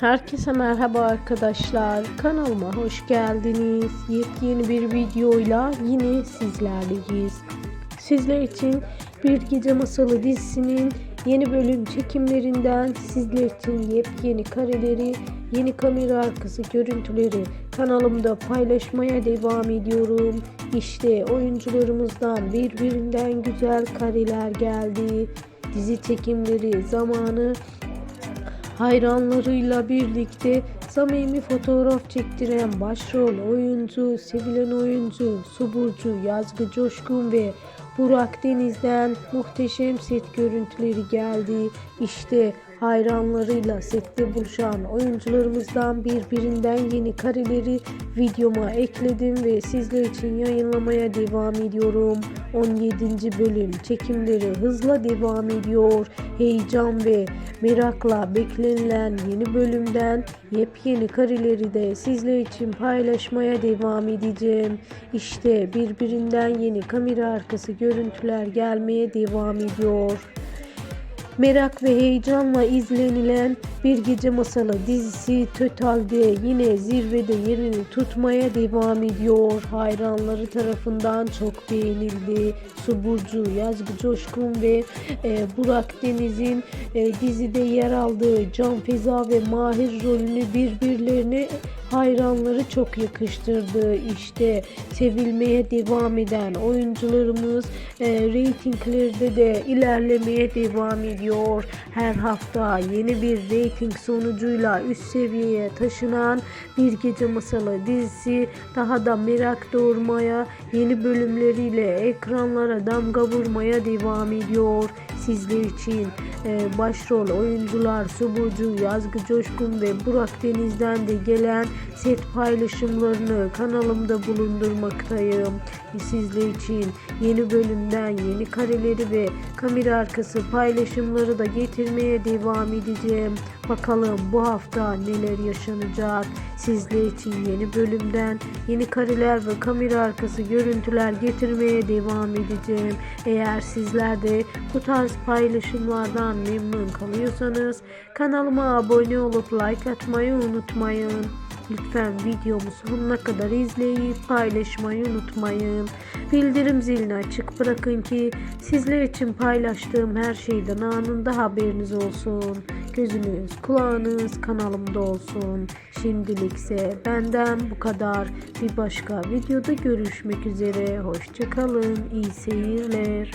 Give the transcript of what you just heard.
Herkese merhaba arkadaşlar. Kanalıma hoş geldiniz. Yepyeni bir videoyla yine sizlerleyiz. Sizler için Bir Gece Masalı dizisinin yeni bölüm çekimlerinden sizler için yepyeni kareleri, yeni kamera arkası görüntüleri kanalımda paylaşmaya devam ediyorum. İşte oyuncularımızdan birbirinden güzel kareler geldi. Dizi çekimleri zamanı hayranlarıyla birlikte samimi fotoğraf çektiren başrol oyuncu, sevilen oyuncu, Suburcu, Yazgı Coşkun ve Burak Deniz'den muhteşem set görüntüleri geldi. İşte hayranlarıyla sette buluşan oyuncularımızdan birbirinden yeni kareleri videoma ekledim ve sizler için yayınlamaya devam ediyorum. 17. bölüm çekimleri hızla devam ediyor. Heyecan ve merakla beklenilen yeni bölümden yepyeni kareleri de sizler için paylaşmaya devam edeceğim. İşte birbirinden yeni kamera arkası görüntüler gelmeye devam ediyor. Merak ve heyecanla izlenilen Bir Gece Masalı dizisi Total'de yine zirvede yerini tutmaya devam ediyor. Hayranları tarafından çok beğenildi. Suburcu, Yazgı Coşkun ve e, Burak Deniz'in e, dizide yer aldığı Can Feza ve Mahir rolünü birbirlerine hayranları çok yakıştırdı. İşte sevilmeye devam eden oyuncularımız e, reytinglerde de ilerlemeye devam ediyor. Her hafta yeni bir reyting sonucuyla üst seviyeye taşınan Bir Gece Masalı dizisi daha da merak doğurmaya, yeni bölümleriyle ekranlara damga vurmaya devam ediyor. Sizler için e, başrol oyuncular Subucu, Yazgı Coşkun ve Burak Deniz'den de gelen set paylaşımlarını kanalımda bulundurmaktayım. Sizler için yeni bölümden yeni kareleri ve kamera arkası paylaşımları da getirmeye devam edeceğim. Bakalım bu hafta neler yaşanacak. Sizler için yeni bölümden yeni kareler ve kamera arkası görüntüler getirmeye devam edeceğim. Eğer sizler de bu tarz paylaşımlardan memnun kalıyorsanız kanalıma abone olup like atmayı unutmayın. Lütfen videomu sonuna kadar izleyip paylaşmayı unutmayın. Bildirim zilini açık bırakın ki sizler için paylaştığım her şeyden anında haberiniz olsun. Gözünüz, kulağınız kanalımda olsun. Şimdilikse benden bu kadar. Bir başka videoda görüşmek üzere. Hoşçakalın. İyi seyirler.